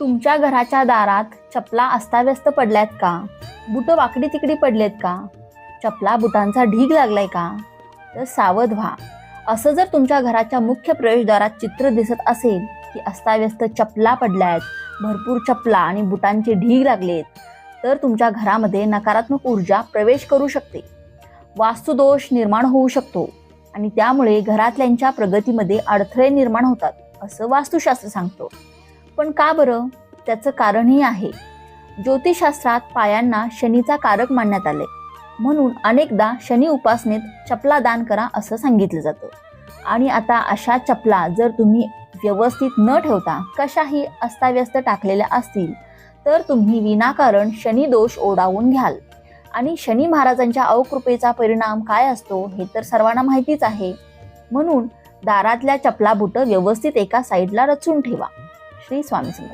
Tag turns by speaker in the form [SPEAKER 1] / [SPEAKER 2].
[SPEAKER 1] तुमच्या घराच्या दारात चपला अस्ताव्यस्त पडल्यात का? बुट वाकडी तिकडी पडलेत का? चपला बुटांचा ढीग लागलाय का? तर सावध व्हा. असं जर तुमच्या घराच्या मुख्य प्रवेशद्वारात चित्र दिसत असेल की अस्ताव्यस्त चपला पडल्या आहेत भरपूर चपला आणि बुटांचे ढीग लागलेत तर तुमच्या घरामध्ये नकारात्मक ऊर्जा प्रवेश करू शकते. वास्तुदोष निर्माण होऊ शकतो आणि त्यामुळे घरातल्यांच्या प्रगतीमध्ये अडथळे निर्माण होतात असं वास्तुशास्त्र सांगतो. पण का बरं? त्याचं कारणही आहे. ज्योतिषशास्त्रात पायांना शनीचा कारक मानण्यात आले. म्हणून अनेकदा शनी उपासनेत चपला दान करा असं सांगितलं जातं. आणि आता अशा चपला जर तुम्ही व्यवस्थित न ठेवता कशाही अस्ताव्यस्त टाकलेल्या असतील तर तुम्ही विनाकारण शनी दोष ओढावून घ्याल. आणि शनी महाराजांच्या अवकृपेचा परिणाम काय असतो हे तर सर्वांना माहितीच आहे. म्हणून दारातल्या चपला बुट व्यवस्थित एका साईडला रचून ठेवा. श्री स्वामी समर्थ